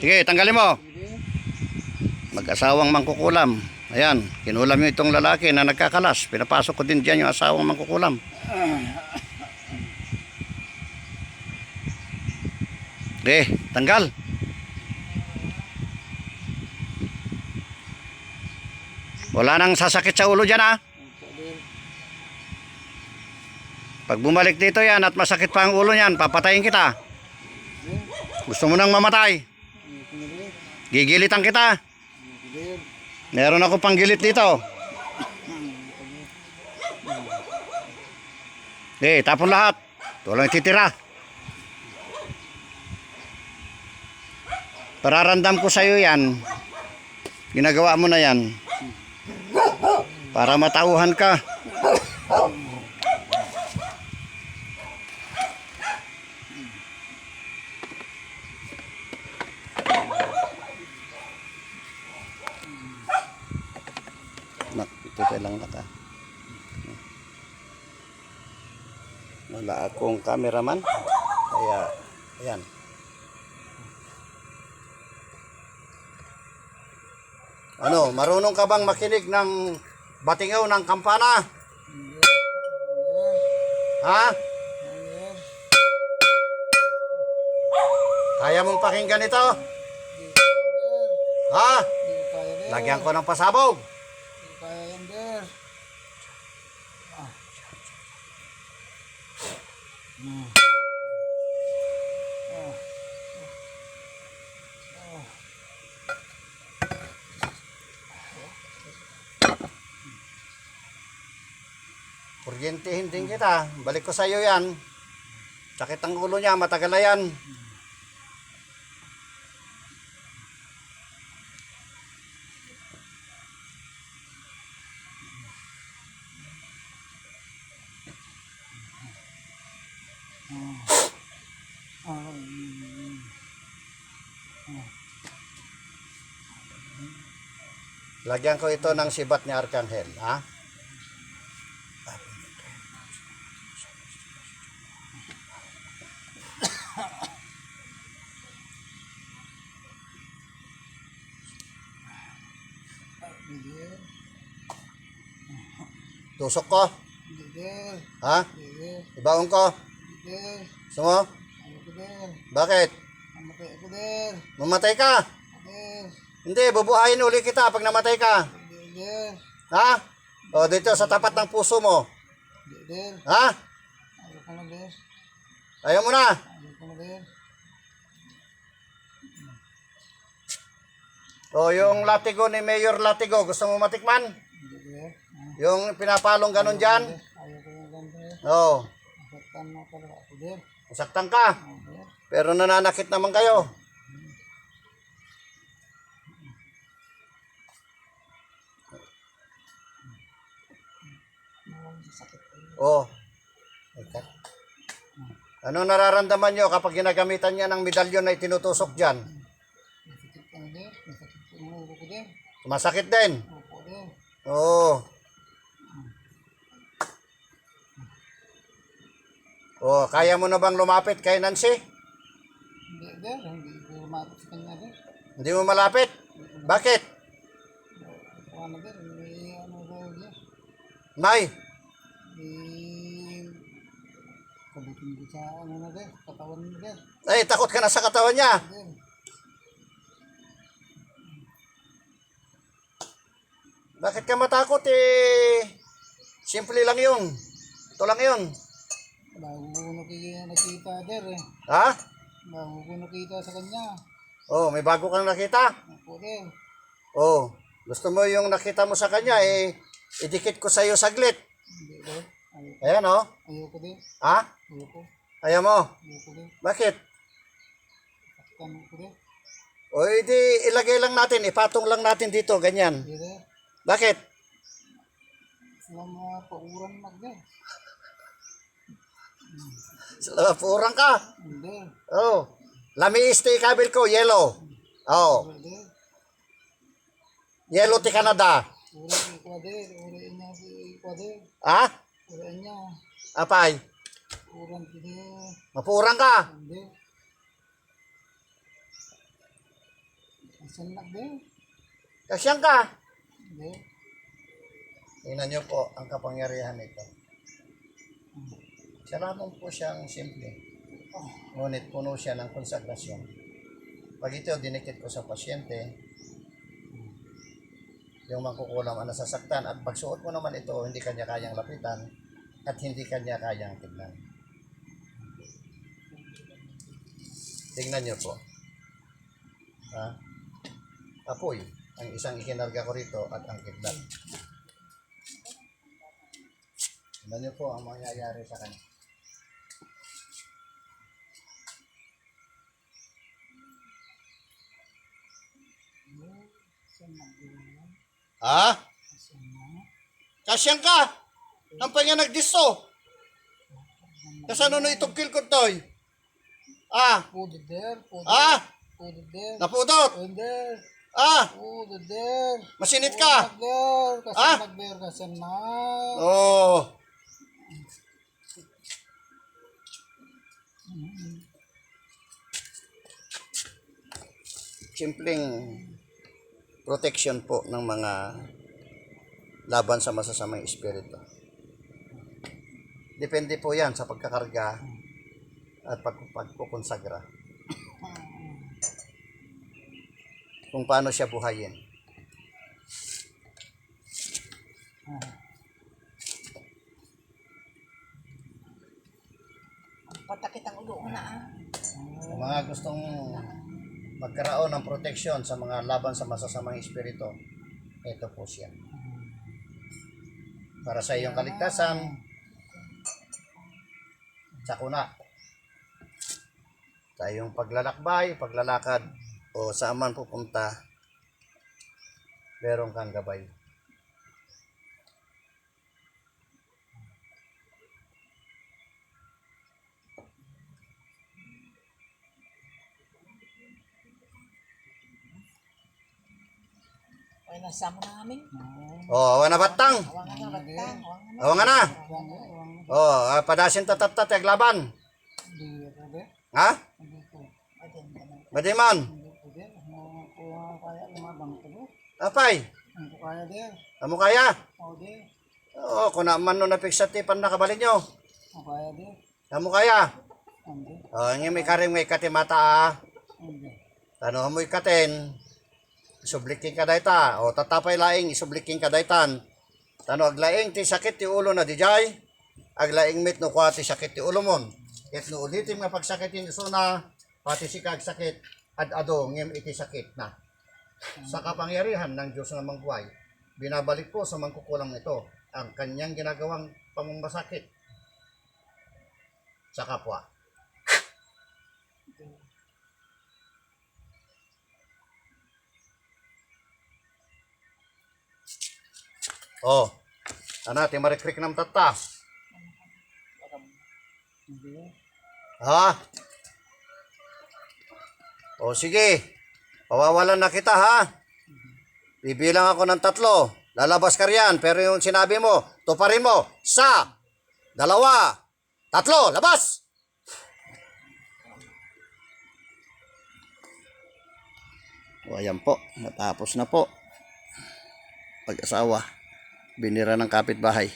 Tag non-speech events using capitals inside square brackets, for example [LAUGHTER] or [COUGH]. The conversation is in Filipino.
Sige, tanggalin mo. Mag-asawang mangkukulam. Ayan, kinulam yung itong lalaki na nagkakalas. Pinapasok ko din dyan yung asawang mangkukulam. Okay, tanggal. Wala nang sasakit sa ulo dyan ha. Pag bumalik dito yan at masakit pa ang ulo niyan, papatayin kita. Gusto mo nang mamatay? Gigilitan kita. Meron ako pang gilit dito. Eh, tapon lahat. Ito lang titira. Pararandam ko sa'yo yan. Ginagawa mo na yan. Para matauhan ka. Nak, pa lang naka. Wala akong cameraman. Kaya, ayan. Ano, marunong ka bang makinig ng batingaw ng kampana? Ha? Kaya mong pakinggan ito? Ha? Lagyan ko ng pasabog. Kaya yan, Der. Kuryentehin din kita. Balik ko sa iyo yan. Sakit ang ulo niya, matagal na yan. Lagyan ko ito ng sibat ni Arkanghel, ha? Tusok ko, ha? Ibaon ko. Der. Gusto mo? Ayoko, Der. Bakit? Mamatay ka? Hindi, bubuhayin uli kita pag namatay ka. Der. Ha? O, dito sa tapat ng puso mo. Der. Ha? Ayoko na, Der. Ayaw mo na. Ayoko na, Der. O, yung latigo ni Mayor Latigo, gusto mo matikman? Hindi. Yung pinapalong ganun dyan? Ayoko na lang, Der. Oo. Masaktan na Der. Masaktan ka. Pero nananakit naman kayo. Oh. Ika. Ano nararamdaman nyo kapag ginagamitan niya ng medalyon na itinutusok dyan? Masakit na, Der. Masakit ang ulo ko, Der. Masakit din. Opo, Der. Oo. Oh, kaya mo na bang lumapit kay Nancy? Hindi, Der. Hindi ko lumapit sa kanya, Der. Hindi mo malapit? Bakit? Ano, Der? May ano, Der. May, ko sa ano na din, katawan din. ay takot ka na sa katawan niya. Din. Bakit ka matakot eh? Simple lang yun. Ito lang yun. Bago ko nakikita, nakita der eh. Ha? Bago ko nakita sa kanya. Oh, may bago kang nakita. Ako din. Oh, gusto mo yung nakita mo sa kanya eh, idikit ko sa iyo saglit. Hindi din. Ayoko, Ayan oh. ayoko din. Ha? Ayoko. Ayaw mo. Ayoko din. Bakit? Saktan ko din. O edi ilagay lang natin, ipatong lang natin dito, ganyan. Hindi. Bakit? Sa mga pauran mag din. [LAUGHS] Uh, purang ka. Hindi. Oh. Lami stay kabil ko, yellow. Oh. Hindi. Yellow ti Canada. Uri din. Uri. Ha? Uri niya. Apay. Uran din. Mapurang ka. Hindi. Sinlak din. Kasyang ka. Hindi. Tingnan niyo po ang kapangyarihan nito. Siya lamang po siyang simple. Ngunit puno siya ng konsagrasyon. Pag ito dinikit ko sa pasyente, yung mangkukulam ang nasasaktan at pagsuot mo naman ito, hindi kanya kayang lapitan at hindi kanya kayang tignan. Tingnan niyo po. Ha? Apoy, ang isang ikinarga ko rito at ang kidlat. Tingnan niyo po ang mangyayari sa kanya. Ha? Kasyang ka! Ang pa nga nagdisto! Kasano na itong kilkot toy? Ah! Put it Ah! It there. Napudot! It there. Ah! It there. Masinit ka! It there. Kasi Ah? nag-there kasi na. Oh! Simpleng protection po ng mga laban sa masasamang espiritu. Depende po yan sa pagkakarga at pag pagkukonsagra. Kung paano siya buhayin. Patakit ang ulo ko na ah. Mga gustong magkaroon ng proteksyon sa mga laban sa masasamang espiritu, ito po siya. Para sa iyong kaligtasan, sa kuna. Sa iyong paglalakbay, paglalakad, o saan man pupunta, meron kang gabay. Ay, nasama na namin. O, awan na batang. Awangan na, batang. Awangan na. Na. Wang, wang, O, ah, padasin tatatat, laban. hindi pwede. Ha? Badiman. Ano. Apay. Ano. Amo kaya? Oo, kung naman no napiksatipan na kabalin nyo. O kaya there. Amo kaya? Hindi. O, nga may karing may katimata. Tanong mo ikatin. Isubliking ka dayta. O, tatapay laing, isubliking ka daytan. Tano, aglaing ti sakit ti ulo na di jay. Aglaing mit no kwa ti sakit ti ulo mon. It no ulitin nga pagsakit ti na, pati si kag sakit, ad ado ngem iti sakit na. Sa kapangyarihan ng Diyos na mangguay, binabalik po sa mangkukulang ito ang kanyang ginagawang pamamamasakit sa kapwa. Oh, ano, timarikrik ng tata. Hindi. Ha? O sige, pawawalan na kita ha. Bibilang ako ng tatlo. Lalabas ka riyan, pero yung sinabi mo, tuparin mo. Sa, dalawa, tatlo, labas! O ayan po, natapos na po. Pag-asawa, binira ng kapitbahay.